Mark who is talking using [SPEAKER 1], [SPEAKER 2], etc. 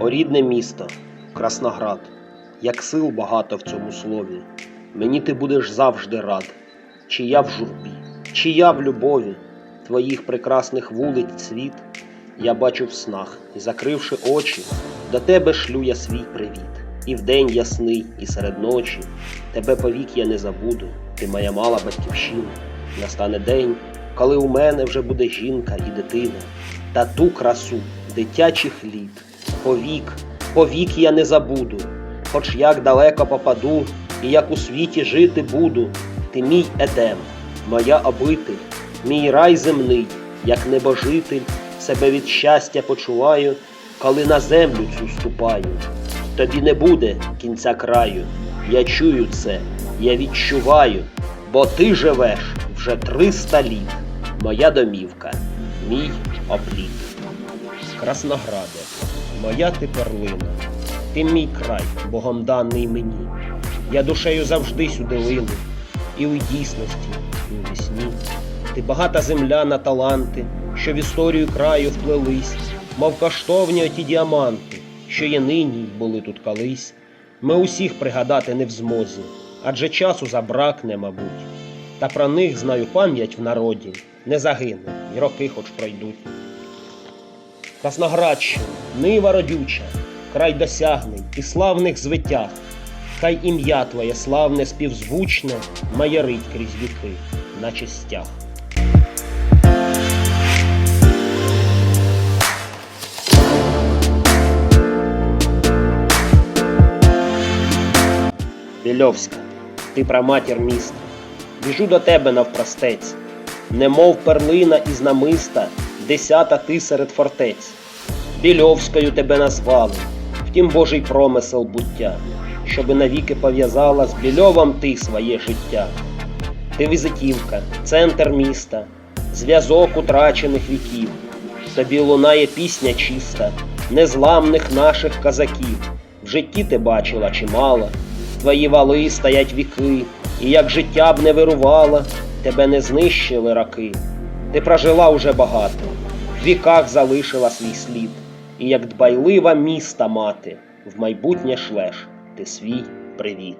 [SPEAKER 1] О рідне місто, Красноград, як сил багато в цьому слові. Мені ти будеш завжди рад, чи я в журбі, чи я в любові, твоїх прекрасних вулиць цвіт. Я бачу в снах, і закривши очі, до тебе шлю я свій привіт. І вдень ясний, і серед ночі, тебе повік я не забуду, ти моя мала батьківщина. Настане день, коли у мене вже буде жінка і дитина, та ту красу дитячих літ. Повік, повік я не забуду, хоч як далеко попаду, і як у світі жити буду, ти мій едем, моя обитель, мій рай земний, як небожитель, себе від щастя почуваю, коли на землю цю ступаю. Тобі не буде кінця краю, я чую це, я відчуваю, бо ти живеш вже триста літ, моя домівка, мій обліт. Краснограде, моя ти перлина, ти мій край, богом даний мені. Я душею завжди сюди лину, і у дійсності, і у вісні. Ти багата земля на таланти, що в історію краю вплелись, мов коштовні оті діаманти, що є нині були тут колись. Ми усіх пригадати не в змозі, адже часу забракне, мабуть. Та про них знаю пам'ять в народі, не загине, й роки хоч пройдуть. Красноградщина, нива родюча, край досягнень і славних звитяг. Хай ім'я твоє славне співзвучне маярить крізь віки, наче стяг. Більовська, ти праматір міста, біжу до тебе навпростець, немов перлина із намиста, десята ти серед фортець. Більовською тебе назвали, втім Божий промисел буття, щоби навіки пов'язала з Більовом ти своє життя. Ти візитівка, центр міста, зв'язок утрачених віків. Тобі лунає пісня чиста, незламних наших козаків. В житті ти бачила чимало, твої вали стоять віки, і як життя б не вирувала, тебе не знищили раки. Ти прожила уже багато, в віках залишила свій слід, і як дбайлива міста мати, в майбутнє шлеш ти свій привіт.